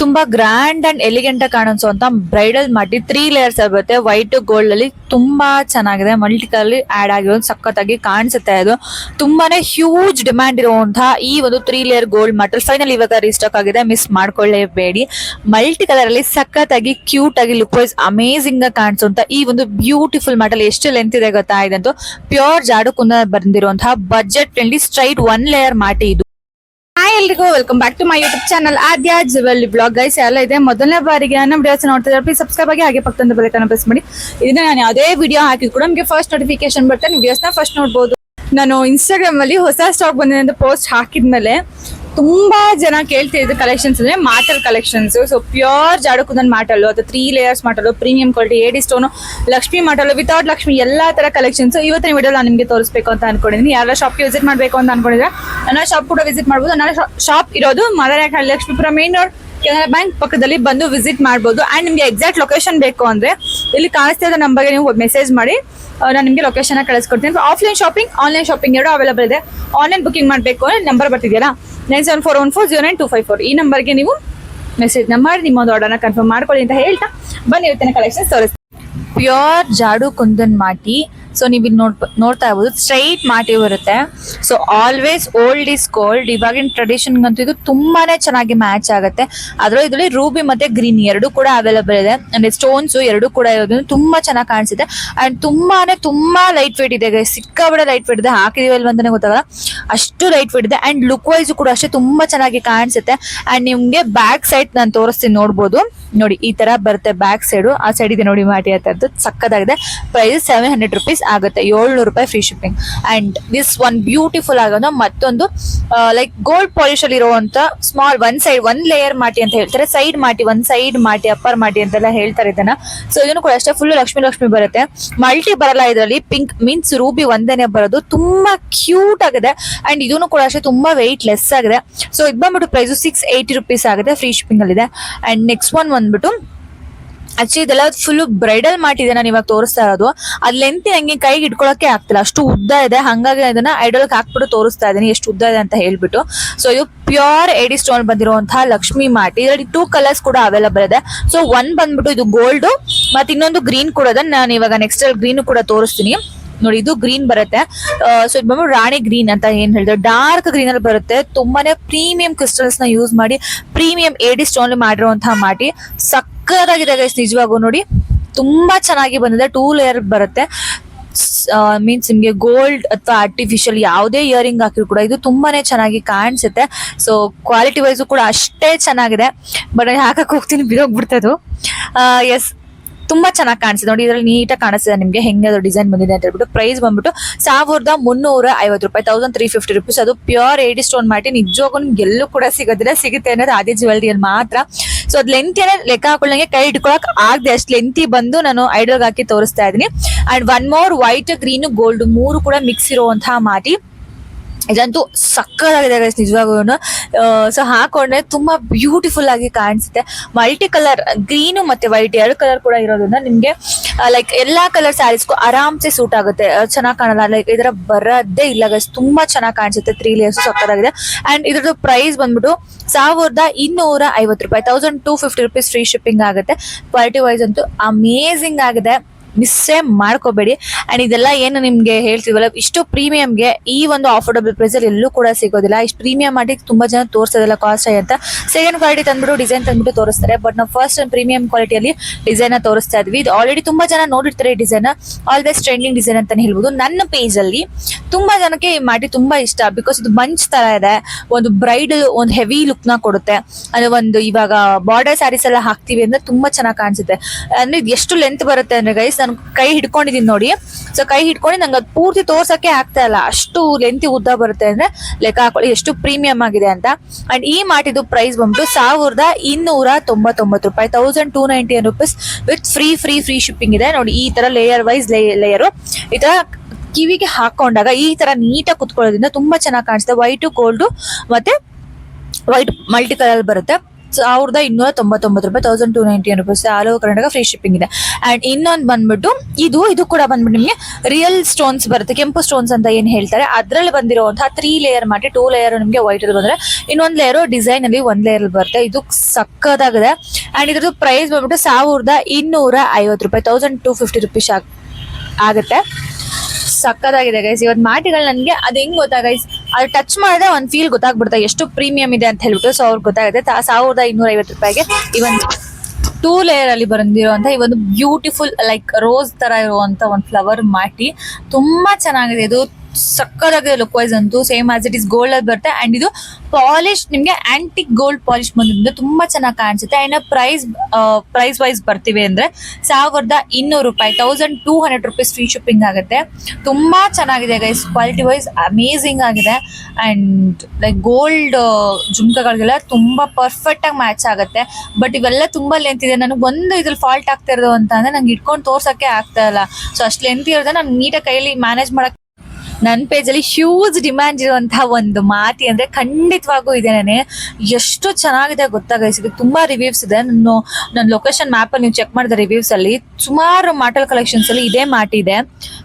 ತುಂಬಾ grand and elegant ಆಗಿ ಕಾಣಿಸುವಂತ ಬ್ರೈಡಲ್ ಮಾಡಿ ತ್ರೀ ಲೇಯರ್ಸ್ ಆಗುತ್ತೆ ವೈಟ್ ಗೋಲ್ಡ್ ಅಲ್ಲಿ ತುಂಬಾ ಚೆನ್ನಾಗಿದೆ. ಮಲ್ಟಿ ಕಲರ್ ಆಡ್ ಆಗಿರೋದು ಸಖತ್ತಾಗಿ ಕಾಣಿಸುತ್ತೆ ಅದು. ತುಂಬಾನೇ ಹ್ಯೂಜ್ ಡಿಮ್ಯಾಂಡ್ ಇರುವಂತಹ ಈ ಒಂದು ತ್ರೀ ಲೇಯರ್ ಗೋಲ್ಡ್ ಮಟಲ್ ಫೈನಲ್ ಇವಾಗ ರೀಸ್ಟಾಕ್ ಆಗಿದೆ. ಮಿಸ್ ಮಾಡ್ಕೊಳ್ಳೇಬೇಡಿ. ಮಲ್ಟಿ ಕಲರ್ ಅಲ್ಲಿ ಸಖತ್ತಾಗಿ ಕ್ಯೂಟ್ ಆಗಿ ಲುಕ್ ವೈಸ್ ಅಮೇಸಿಂಗ್ ಆಗಿ ಕಾಣಿಸುವಂತ ಈ ಒಂದು ಬ್ಯೂಟಿಫುಲ್ ಮಟಲ್ ಎಷ್ಟು ಲೆಂತ್ ಇದೆ ಗೊತ್ತಾ? ಇದಂತೂ ಪ್ಯೂರ್ ಜಾಡು ಕುಂದ ಬಂದಿರುವಂತಹ budget friendly straight one layer ಮಾಟಿ ಇದು. ಹಾಯ್ ಎಲ್ರಿಗೂ welcome back to my YouTube channel Aadya jewel blog guys ಎಲ್ಲ ಇದೆ. ಮೊದಲನೇ ಬಾರಿಗೆ ನಮ್ಮ ವಿಡಿಯೋಸ್ ನೋಡ್ತಿದ್ರೆ ಪ್ಲೀಸ್ ಸಬ್ಸ್ಕ್ರೈಬ್ ಆಗಿ ಹಾಗೆ ಪಕ್ಕದ ಬೆಲೆ ಪ್ರೆಸ್ ಮಾಡಿ. ಇದನ್ನ ನಾನು ಯಾವುದೇ ವಿಡಿಯೋ ಹಾಕಿ ಕೂಡ ನಿಮಗೆ ಫಸ್ಟ್ ನೋಟಿಫಿಕೇಶನ್ ಬರುತ್ತೆ. ನೀವು ವಿಡಿಯೋಸ್ನ ಫಸ್ಟ್ ನೋಡ್ಬೋದು. ನಾನು ಇನ್ಸ್ಟಾಗ್ರಾಮಲ್ಲಿ ಹೊಸ ಸ್ಟಾಕ್ ಬಂದಿದೆ ಅಂತ ಪೋಸ್ಟ್ ಹಾಕಿದ್ಮೇಲೆ ತುಂಬಾ ಜನ ಕೇಳ್ತಾ ಇದ್ದ ಕಲೆಕ್ಷನ್ಸ್ ಅಂದ್ರೆ ಮಾಟಲ್ ಕಲೆಕ್ಷನ್ಸ್ ಸೊ ಪ್ಯೂರ್ ಜಾಡುಕುಂದನ್ ಮಾಟಲ್ಲು ಅಥವಾ three layers ಮಾಟಲ್ಲು premium quality AD stone Lakshmi ಮಾಟಲ್ಲು without Lakshmi ಎಲ್ಲಾ ತರ ಕಲೆಕ್ಷನ್ಸ್ ಇವತ್ತಿನ ವಿಡಿಯೋ ನಾನು ನಿಮಗೆ ತೋರಿಸಬೇಕು ಅಂತ ಅನ್ಕೊಂಡಿದ್ದೀನಿ ಯಾರ ಶಾಪ್ಗೆ ವಿಸಿಟ್ ಮಾಡಬೇಕು ಅಂತ ಅನ್ಕೊಂಡಿದ್ರೆ, ನನ್ನ ಶಾಪ್ ಕೂಡ ವಿಸಿಟ್ ಮಾಡ್ಬೋದು. ನನ್ನ ಶಾಪ್ ಇರೋದು Madarahalli Lakshmipura main road Canara bank ಪಕ್ಕದಲ್ಲಿ ಬಂದು ವಿಸಿಟ್ ಮಾಡಬಹುದು ಅಂಡ್ ನಿಮಗೆ ಎಕ್ಸಾಕ್ಟ್ ಲೊಕೇಶನ್ ಬೇಕು ಅಂದ್ರೆ ಇಲ್ಲಿ ಕಾಣಿಸ್ತಾ ಇರೋ ನಂಬರ್ಗೆ ನೀವು ಮೆಸೇಜ್ ಮಾಡಿ. ನಾನು ನಿಮಗೆ ಲೊಕೇಶನ್ ಕಳಿಸ್ಕೊಡ್ತೀನಿ. ಆಫ್ಲೈನ್ ಶಾಪಿಂಗ್ ಆನ್ಲೈನ್ ಶಾಪಿಂಗ್ ಎರಡು ಅವೈಲೇಬಲ್ ಇದೆ. ಆನ್ಲೈನ್ ಬುಕಿಂಗ್ ಮಾಡಬೇಕು ಅಂದ್ರೆ number ಬರ್ತಿದೆಯಲ್ಲ? Nine seven four one four zero nine two five four ಈ ನಂಬರ್ಗೆ ನೀವು ಮೆಸೇಜ್ನ ಮಾಡಿ, ನಿಮ್ಮ ಒಂದು ಆರ್ಡರ್ನ ಕನ್ಫರ್ಮ್ ಮಾಡ್ಕೊಳ್ಳಿ ಅಂತ ಹೇಳ್ತಾ ಬನ್ನಿ ಇವತ್ತಿನ ಕಲೆಕ್ಷನ್ಸ್ ತೋರಿಸ್ತೀನಿ. ಪ್ಯೂರ್ ಜಾಡು ಕುಂದನ್ ಮಾಟಿ. ಸೊ ನೀವು ಇಲ್ಲಿ ನೋಡ್ ನೋಡ್ತಾ ಇರ್ಬೋದು ಸ್ಟ್ರೈಟ್ ಮಾಟಿ ಬರುತ್ತೆ so always old is gold ಇವಾಗಿನ ಟ್ರೆಡಿಷನ್ ಅಂತೂ ಇದು ತುಂಬಾನೇ ಚೆನ್ನಾಗಿ ಮ್ಯಾಚ್ ಆಗುತ್ತೆ. ಅದರಲ್ಲಿ ಇದರಲ್ಲಿ ರೂಬಿ ಮತ್ತೆ ಗ್ರೀನ್ ಎರಡು ಕೂಡ ಅವೈಲೇಬಲ್ ಇದೆ. ಅಂದ್ರೆ ಸ್ಟೋನ್ಸ್ ಎರಡು ಕೂಡ ಇರೋದ್ರಿಂದ ತುಂಬಾ ಚೆನ್ನಾಗಿ ಕಾಣಿಸುತ್ತೆ. ಅಂಡ್ ತುಂಬಾನೇ, ತುಂಬಾ ಲೈಟ್ ವೇಟ್ ಇದೆ. ಸಿಕ್ಕಾಬಡೆ ಲೈಟ್ ವೇಟ್ ಇದೆ. ಹಾಕಿದೀವಿ ಅಲ್ವಾ ಅಂತಾನೆ ಗೊತ್ತಾಗಲ್ಲ. ಅಷ್ಟು ಲೈಟ್ ವೇಟ್ ಇದೆ. ಅಂಡ್ ಲುಕ್ ವೈಸ್ ಕೂಡ ಅಷ್ಟೇ ತುಂಬಾ ಚೆನ್ನಾಗಿ ಕಾಣಿಸುತ್ತೆ. ಅಂಡ್ ನಿಮ್ಗೆ ಬ್ಯಾಕ್ ಸೈಡ್ ನಾನು ತೋರಿಸ್ತೀನಿ, ನೋಡ್ಬೋದು. ನೋಡಿ, ಈ ತರ ಬರುತ್ತೆ ಬ್ಯಾಕ್ ಸೈಡ್ ಆ ಸೈಡ್ ಇದೆ ನೋಡಿ ಮಾಟಿ ಹತ್ತದ್ದು ಸಕ್ಕದಾಗಿದೆ ಪ್ರೈಸ್ ಸೆವೆನ್ ಹಂಡ್ರೆಡ್ ರುಪೀಸ್ ಆಗುತ್ತೆ, ಏಳ್ನೂರು ರೂಪಾಯಿ free shipping and this one beautiful ಆಗೋದು ಮತ್ತೊಂದು ಲೈಕ್ ಗೋಲ್ಡ್ ಪಾಲಿಶ್ ಅಲ್ಲಿ ಇರುವಂತ small one side one layer ಮಾಟಿ ಅಂತ ಹೇಳ್ತಾರೆ. ಸೈಡ್ ಮಾಟಿ ಒನ್ ಸೈಡ್ ಮಾಟಿ ಅಪ್ಪರ್ ಮಾಟಿ ಅಂತೆಲ್ಲ ಹೇಳ್ತಾರೆ ಇದನ್ನ. ಸೊ ಇದನ್ನು ಕೂಡ ಅಷ್ಟೇ ಫುಲ್ ಲಕ್ಷ್ಮಿ ಲಕ್ಷ್ಮಿ ಬರುತ್ತೆ. ಮಲ್ಟಿ ಬರಲ್ಲ ಇದರಲ್ಲಿ ಪಿಂಕ್ ಮೀನ್ಸ್ ರೂಬಿ ಒಂದೇನೆ ಬರೋದು. ತುಂಬಾ ಕ್ಯೂಟ್ ಆಗಿದೆ. ಅಂಡ್ ಇದನ್ನು ಕೂಡ ಅಷ್ಟೇ, ತುಂಬಾ ವೆಯ್ಟ್ ಲೆಸ್ ಆಗಿದೆ. ಸೊ ಇದು ಬಂದ್ಬಿಟ್ಟು ಪ್ರೈಸ್ ಸಿಕ್ಸ್ ಏಯ್ಟಿ ರುಪೀಸ್ ಆಗಿದೆ ಫ್ರೀ ಶಿಪ್ಪಿಂಗ್ ಅಲ್ಲಿ ಇದೆ ಅಂಡ್ ನೆಕ್ಸ್ಟ್ ಒನ್ ಬಂದ್ಬಿಟ್ಟು ಆಕ್ಚುಲಿ ಇದೆಲ್ಲ ಫುಲ್ ಬ್ರೈಡಲ್ ಮಾಡಿದೆ ನಾನು ಇವಾಗ ತೋರಿಸ್ತಾ ಇರೋದು. ಅದ್ ಲೆಂತ್ ನಂಗೆ ಕೈಗೆ ಇಟ್ಕೊಳಕ್ಕೆ ಆಗ್ತಿಲ್ಲ. ಅಷ್ಟು ಉದ್ದ ಇದೆ. ಹಂಗಾಗಿ ಅದನ್ನ ಐಡಲ್ಗೆ ಹಾಕ್ಬಿಟ್ಟು ತೋರಿಸ್ತಾ ಇದ್ದೀನಿ. ಎಷ್ಟು ಉದ್ದ ಇದೆ ಅಂತ ಹೇಳ್ಬಿಟ್ಟು. ಸೊ ಇದು ಪ್ಯೂರ್ ಏಡಿ ಸ್ಟೋನ್ ಬಂದಿರುವಂತಹ ಲಕ್ಷ್ಮಿ ಮಾಟಿ ಇದರಲ್ಲಿ ಟೂ ಕಲರ್ಸ್ ಕೂಡ ಅವೈಲೇಬಲ್ ಇದೆ. ಸೊ ಒನ್ ಬಂದ್ಬಿಟ್ಟು ಇದು ಗೋಲ್ಡ್ ಮತ್ತೆ ಇನ್ನೊಂದು ಗ್ರೀನ್ ಕೂಡ ನಾನು ಇವಾಗ ನೆಕ್ಸ್ಟ್ ಗ್ರೀನ್ ಕೂಡ ತೋರಿಸ್ತೀನಿ. ನೋಡಿ, ಇದು ಗ್ರೀನ್ ಬರುತ್ತೆ. ಸೊ ಇದು ಬಂದ್ಬಿಟ್ಟು ರಾಣಿ ಗ್ರೀನ್ ಅಂತ ಏನ್ ಹೇಳ್ತಾರೆ ಡಾರ್ಕ್ ಗ್ರೀನ್ ಅಲ್ಲಿ ಬರುತ್ತೆ. ತುಂಬಾನೇ ಪ್ರೀಮಿಯಂ ಕ್ರಿಸ್ಟಲ್ಸ್ನ ಯೂಸ್ ಮಾಡಿ ಪ್ರೀಮಿಯಂ ಏಡಿ ಸ್ಟೋನ್ ಮಾಡಿರುವಂತಹ ಮಾಡಿ ಸಕ್ಕದಾಗಿದೆ ಗೈಸ್ ನಿಜವಾಗೂ ನೋಡಿ. ತುಂಬಾ ಚೆನ್ನಾಗಿ ಬಂದಿದೆ. ಟೂ ಲೇಯರ್ ಬರುತ್ತೆ. ಮೀನ್ಸ್ ನಿಮ್ಗೆ ಗೋಲ್ಡ್ ಅಥವಾ ಆರ್ಟಿಫಿಷಿಯಲ್ ಯಾವುದೇ ಇಯರಿಂಗ್ ಹಾಕಿದ್ರು ಕೂಡ ಇದು ತುಂಬಾನೇ ಚೆನ್ನಾಗಿ ಕಾಣಿಸುತ್ತೆ. ಸೊ ಕ್ವಾಲಿಟಿ ವೈಸು ಕೂಡ ಅಷ್ಟೇ ಚೆನ್ನಾಗಿದೆ. ಬಟ್ ಹಾಕಕ್ ಹೋಗ್ತೀನಿ ಬಿದೋಗ್ಬಿಡ್ತದು ಎಸ್ ತುಂಬಾ ಚೆನ್ನಾಗಿ ಕಾಣಿಸಿದೆ ನೋಡಿ, ಇದರಲ್ಲಿ ನೀಟಾಗಿ ಕಾಣಿಸಿದೆ ನಿಮಗೆ ಹೆಂಗೆ ಅದು ಡಿಸೈನ್ ಬಂದಿದೆ ಅಂತ ಹೇಳ್ಬಿಟ್ಟು ಪ್ರೈಸ್ ಬಂದ್ಬಿಟ್ಟು ಸಾವಿರದ ಮುನ್ನೂರ ಐವತ್ತು ರೂಪಾಯಿ ತೌಸಂಡ್ ತ್ರೀ ಫಿಫ್ಟಿ ರುಪೀಸ್ ಅದು ಪ್ಯೂರ್ ಏಡಿ ಸ್ಟೋನ್ ಮಾಡಿ ನಿಜವಾಗೂ ನಿಮ್ಗೆ ಎಲ್ಲೂ ಕೂಡ ಸಿಗೋದಿಲ್ಲ. ಸಿಗುತ್ತೆ ಅನ್ನೋದು ಆದಿ ಜ್ಯುವೆಲ್ರಿಯಲ್ಲಿ ಮಾತ್ರ. ಸೊ ಅದ್ ಲೆಂತ್ ಏನೇ ಲೆಕ್ಕ ಹಾಕೊಳ್ಳಂಗೆ ಕೈ ಇಟ್ಕೊಳಕ್ ಆಗದೆ ಅಷ್ಟು ಲೆಂತಿ ಬಂದು ನಾನು ಐಡಲ್ಗೆ ಹಾಕಿ ತೋರಿಸ್ತಾ ಇದ್ದೀನಿ. And one more white green gold ಮೂರು ಕೂಡ ಮಿಕ್ಸ್ ಇರುವಂತಹ ಮಾಟಿ. ಇದಂತೂ ಸಕ್ಕತ್ತಾಗಿದೆ ಗೈಸ್ ನಿಜವಾಗೂ ಸೊ ಹಾಕೊಂಡ್ರೆ ತುಂಬಾ ಬ್ಯೂಟಿಫುಲ್ ಆಗಿ ಕಾಣಿಸುತ್ತೆ. ಮಲ್ಟಿ ಕಲರ್ ಗ್ರೀನ್ ಮತ್ತೆ ವೈಟ್ ಎರಡು ಕಲರ್ ಕೂಡ ಇರೋದ್ರಿಂದ ನಿಮ್ಗೆ ಲೈಕ್ ಎಲ್ಲಾ ಕಲರ್ ಸ್ಯಾರೀಸ್ಗೂ ಆರಾಮ್ಸೆ ಸೂಟ್ ಆಗುತ್ತೆ. ಚೆನ್ನಾಗಿ ಕಾಣಲ್ಲ ಲೈಕ್ ಇದರ ಬರೋದೇ ಇಲ್ಲ ಗೈಸ್ ತುಂಬಾ ಚೆನ್ನಾಗಿ ಕಾಣಿಸುತ್ತೆ. ತ್ರೀ ಲೇಯರ್ಸ್ ಸಕ್ಕತ್ತಾಗಿದೆ. ಅಂಡ್ ಇದ್ರದ್ದು ಪ್ರೈಸ್ ಬಂದ್ಬಿಟ್ಟು ಸಾವಿರದ ಇನ್ನೂರ ಐವತ್ತು ರೂಪಾಯಿ thousand two fifty rupees free shipping ಆಗುತ್ತೆ. ಕ್ವಾಲಿಟಿ ವೈಸ್ ಅಂತೂ ಅಮೇಝಿಂಗ್ ಆಗಿದೆ. ಮಿಸ್ಸೇ ಮಾಡ್ಕೋಬೇಡಿ. ಅಂಡ್ ಇದೆಲ್ಲ ಏನು ನಿಮಗೆ ಹೇಳ್ತೀವಲ್ಲ ಇಷ್ಟು ಪ್ರೀಮಿಯಂಗೆ ಈ ಒಂದು ಅಫೋರ್ಡಬಲ್ ಪ್ರೈಸ್ ಅಲ್ಲಿ ಎಲ್ಲೂ ಕೂಡ ಸಿಗೋದಿಲ್ಲ. ಇಷ್ಟು ಪ್ರೀಮಿಯಂ ಮಾಡಿ ತುಂಬಾ ಜನ ತೋರಿಸೋದಿಲ್ಲ ಕಾಸ್ಟ್ ಆಗಿ ಅಂತ. ಸೆಕೆಂಡ್ ಕ್ವಾಲಿಟಿ ತಂದ್ಬಿಟ್ಟು ಡಿಸೈನ್ ತಂದ್ಬಿಟ್ಟು ತೋರಿಸ್ತಾರೆ. ಬಟ್ ನಾವು ಫಸ್ಟ್ ಪ್ರೀಮಿಯಂ ಕ್ವಾಲಿಟಿಯಲ್ಲಿ ಡಿಸೈನ್ ತೋರಿಸ್ತಾ ಇದ್ವಿ. ಇದು ಆಲ್ರೆಡಿ ತುಂಬಾ ಜನ ನೋಡಿರ್ತಾರೆ ಈ ಡಿಸೈನ್ ಆಲ್ವೇಸ್ ಟ್ರೆಂಡಿಂಗ್ ಡಿಸೈನ್ ಅಂತಲೇ ಹೇಳ್ಬೋದು. ನನ್ನ ಪೇಜಲ್ಲಿ ಅಲ್ಲಿ ತುಂಬಾ ಜನಕ್ಕೆ ಈ ಮಾಡಿ ತುಂಬಾ ಇಷ್ಟ. ಬಿಕಾಸ್ ಇದು ಮಂಚ್ ತರ ಇದೆ. ಒಂದು ಬ್ರೈಡ್, ಒಂದು ಹೆವಿ ಲುಕ್ನ ಕೊಡುತ್ತೆ. ಅಂದ್ರೆ ಒಂದು ಇವಾಗ ಬಾರ್ಡರ್ ಸ್ಯಾರೀಸ್ ಎಲ್ಲ ಹಾಕ್ತಿವಿ ಅಂದ್ರೆ ತುಂಬಾ ಚೆನ್ನಾಗಿ ಕಾಣಿಸುತ್ತೆ. ಅಂದ್ರೆ ಎಷ್ಟು ಲೆಂತ್ ಬರುತ್ತೆ ಅಂದ್ರೆ ಗೈಸ್ ನಾನು ಕೈ ಹಿಡ್ಕೊಂಡಿದ್ದೀನಿ ನೋಡಿ. ಸೊ ಕೈ ಹಿಡ್ಕೊಂಡು ನಂಗೆ ಅದು ಪೂರ್ತಿ ತೋರ್ಸಕ್ಕೆ ಆಗ್ತಾ ಇಲ್ಲ. ಅಷ್ಟು ಲೆಂತಿ ಉದ್ದ ಬರುತ್ತೆ ಅಂದ್ರೆ ಲೆಕ್ಕ ಹಾಕೊಳ್ಳಿ ಎಷ್ಟು ಪ್ರೀಮಿಯಂ ಆಗಿದೆ ಅಂತ. ಅಂಡ್ ಈ ಮಾಟಿದು ಪ್ರೈಸ್ ಬಂದ್ಬಿಟ್ಟು ಸಾವಿರದ ಇನ್ನೂರ ತೊಂಬತ್ತೊಂಬತ್ತು ರೂಪಾಯಿ thousand two ninety rupees with free free free shipping ಇದೆ. ನೋಡಿ, ಈ ತರ ಲೇಯರ್ ವೈಸ್ ಲೇಯರು ಈ ತರ ಕಿವಿಗೆ ಹಾಕೊಂಡಾಗ ಈ ತರ ನೀಟಾಗಿ ಕುತ್ಕೊಳ್ಳೋದ್ರಿಂದ ತುಂಬಾ ಚೆನ್ನಾಗಿ ಕಾಣಿಸುತ್ತೆ. ವೈಟು ಗೋಲ್ಡು ಮತ್ತೆ ವೈಟ್ ಮಲ್ಟಿ ಕಲರ್ ಬರುತ್ತೆ. ಸಾವಿರದ ಇನ್ನೂರ ತೊಂಬತ್ತೊಂಬತ್ತು ರೂಪಾಯಿ thousand two ninety rupees all over Karnataka free shipping ಇದೆ. ಆ್ಯಂಡ್ ಇನ್ನೊಂದು ಬಂದ್ಬಿಟ್ಟು, ಇದು ಇದು ಕೂಡ ಬಂದ್ಬಿಟ್ಟು ನಿಮಗೆ ರಿಯಲ್ ಸ್ಟೋನ್ಸ್ ಬರುತ್ತೆ. ಕೆಂಪು ಸ್ಟೋನ್ಸ್ ಅಂತ ಏನು ಹೇಳ್ತಾರೆ? ಅದರಲ್ಲಿ ಬಂದಿರುವಂತಹ ತ್ರೀ ಲೇಯರ್ ಮಾಡಿ ಟೂ ಲೇಯರ್ ನಿಮಗೆ ವೈಟ್ ಅಲ್ಲಿ ಬಂದ್ರೆ ಇನ್ನೊಂದು ಲೇಯರ್ ಡಿಸೈನ್ ಅಲ್ಲಿ ಒಂದು ಲೇಯರ್ ಬರುತ್ತೆ. ಇದು ಸಕ್ಕದಾಗಿದೆ. ಆ್ಯಂಡ್ ಇದ್ರದ್ದು ಪ್ರೈಸ್ ಬಂದ್ಬಿಟ್ಟು ಸಾವಿರದ ಇನ್ನೂರ ಐವತ್ತು ರೂಪಾಯಿ ತೌಸಂಡ್ ಟೂ ಫಿಫ್ಟಿ ರುಪೀಸ್ ಆಗುತ್ತೆ. ಸಕ್ಕದಾಗಿದೆ ಗೈಸ್ ಇವತ್ತು ಮಾಟಿಗಳು ನನಗೆ ಅದು ಹೆಂಗೆ ಗೊತ್ತಾ ಗೈಸ್ ಅದು ಟಚ್ ಮಾಡಿದ್ರೆ ಒಂದು ಫೀಲ್ ಗೊತ್ತಾಗ್ಬಿಡುತ್ತೆ ಎಷ್ಟು ಪ್ರೀಮಿಯಂ ಇದೆ ಅಂತ ಹೇಳ್ಬಿಟ್ಟು ಸೊ ಅವ್ರಿಗೆ ಗೊತ್ತಾಗುತ್ತೆ. ಸಾವಿರದ ಇನ್ನೂರ ಐವತ್ತು ರೂಪಾಯಿಗೆ ಈ ಒಂದು ಟೂ ಲೇಯರ್ ಅಲ್ಲಿ ಬಂದಿರುವಂತ ಈ ಒಂದು ಬ್ಯೂಟಿಫುಲ್ ಲೈಕ್ ರೋಸ್ ತರ ಇರುವಂತ ಒಂದು ಫ್ಲವರ್ ಮಾಟಿ, ತುಂಬಾ ಚೆನ್ನಾಗಿದೆ. ಇದು ಸಕ್ಕದಾಗಿದೆ ಲುಕ್ ವೈಸ್ ಅಂತೂ same as it is gold ಅಲ್ಲಿ ಬರುತ್ತೆ. ಅಂಡ್ ಇದು ಪಾಲಿಶ್ ನಿಮ್ಗೆ ಆಂಟಿಕ್ ಗೋಲ್ಡ್ ಪಾಲಿಶ್ ಬಂದಿದ್ದು ತುಂಬಾ ಚೆನ್ನಾಗಿ ಕಾಣಿಸುತ್ತೆ. ಅಂಡ್ ಪ್ರೈಸ್ ಪ್ರೈಸ್ ವೈಸ್ ಬರ್ತೀವಿ ಅಂದ್ರೆ ಸಾವಿರದ ಇನ್ನೂರು ರೂಪಾಯಿ thousand two hundred rupees free shipping ಆಗುತ್ತೆ. ತುಂಬಾ ಚೆನ್ನಾಗಿದೆ ಗೈಸ್ ಕ್ವಾಲಿಟಿ ವೈಸ್ ಅಮೇಝಿಂಗ್ ಆಗಿದೆ. ಅಂಡ್ ಲೈಕ್ ಗೋಲ್ಡ್ ಜುಮ್ಕಗಳಿಗೆಲ್ಲ ತುಂಬಾ ಪರ್ಫೆಕ್ಟ್ ಆಗಿ ಮ್ಯಾಚ್ ಆಗುತ್ತೆ. ಬಟ್ ಇವೆಲ್ಲ ತುಂಬಾ ಲೆಂತ್ ಇದೆ. ನನಗೆ ಒಂದು ಇದ್ರಲ್ಲಿ ಫಾಲ್ಟ್ ಆಗ್ತಾ ಇರೋದು ಅಂತ ಅಂದ್ರೆ ನಂಗೆ ಇಟ್ಕೊಂಡು ತೋರ್ಸಕ್ಕೆ ಆಗ್ತಾ ಇಲ್ಲ. ಸೊ ಅಷ್ಟು ಲೆಂತ್ ಇರೋದೇ ನಾನು ನೀಟಾಗಿ ಕೈಯಲ್ಲಿ ಮ್ಯಾನೇಜ್ ಮಾಡಕ್ ನನ್ನ ಪೇಜಲ್ಲಿ ಹ್ಯೂಜ್ ಡಿಮ್ಯಾಂಡ್ ಇರುವಂತಹ ಒಂದು ಮಾತಿ ಅಂದ್ರೆ ಖಂಡಿತವಾಗೂ ಇದೆ ಎಷ್ಟು ಚೆನ್ನಾಗಿದೆ ಗೊತ್ತಾ ಗೈಸ್ ಇದು ತುಂಬಾ ರಿವ್ಯೂಸ್ ಇದೆ. ನಾನು ನನ್ನ ಲೊಕೇಶನ್ ಮ್ಯಾಪ್ ಅಲ್ಲಿ ನೀವು ಚೆಕ್ ಮಾಡಿದ ರಿವ್ಯೂಸ್ ಅಲ್ಲಿ ಸುಮಾರು ಮಾಟಲ್ ಕಲೆಕ್ಷನ್ಸ್ ಅಲ್ಲಿ ಇದೇ ಮಾಟಿ ಇದೆ.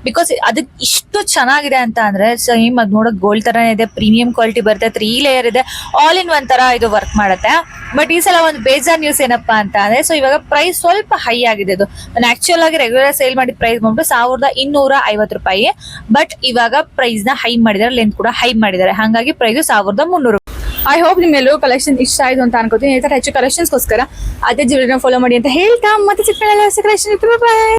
ಬಿಕಾಸ್ ಅದಕ್ಕೆ ಇಷ್ಟು ಚೆನ್ನಾಗಿದೆ ಅಂತ ಅಂದ್ರೆ ಸೇಮ್ ಅದು ನೋಡೋಕೆ ಗೋಲ್ಡ್ ತರನೇ ಇದೆ ಪ್ರೀಮಿಯಂ ಕ್ವಾಲಿಟಿ ಬರುತ್ತೆ ತ್ರೀ ಲೇಯರ್ ಇದೆ. ಆಲ್ ಇನ್ ಒನ್ ತರ ಇದು ವರ್ಕ್ ಮಾಡುತ್ತೆ. ಬಟ್ ಈ ಸಲ ಒಂದು ಬೇಜಾರ್ ನ್ಯೂಸ್ ಏನಪ್ಪ ಅಂತ ಅಂದ್ರೆ ಸೊ ಇವಾಗ ಪ್ರೈಸ್ ಸ್ವಲ್ಪ ಹೈ ಆಗಿದೆ ಅದು. ನಾನು ಆಕ್ಚುಯಲ್ ಆಗಿ ರೆಗ್ಯುಲರ್ ಸೇಲ್ ಮಾಡಿದ ಪ್ರೈಸ್ ಬಂದ್ಬಿಟ್ಟು ಸಾವಿರದ ಇನ್ನೂರ ಐವತ್ತು ರೂಪಾಯಿ. ಬಟ್ ಇವಾಗ ಪ್ರೈಸ್ನ ಹೈ ಮಾಡಿದ್ದಾರೆ ಲೆಂತ್ ಕೂಡ ಹೈ ಮಾಡಿದ್ದಾರೆ. ಹಾಗಾಗಿ ಪ್ರೈಸ್ ಸಾವಿರದ ಮುನ್ನೂರು. ಐ ಹೋಪ್ ನಿಮ್ಮೆಲ್ಲರೂ ಕಲೆಕ್ಷನ್ ಇಷ್ಟ ಆಯ್ತು ಅಂತ ಅನ್ಕೋತೀನಿ. ಹೆಚ್ಚು ಕಲೆಕ್ಷನ್ಸ್ಗೋಸ್ಕರ ಅದೇ ಜ್ಯುವೆಲರಿನ ಫಾಲೋ ಮಾಡಿ ಅಂತ ಹೇಳ್ತಾ ಮತ್ತೆ ಚಿಕ್ಕ ಕಲೆಕ್ಷನ್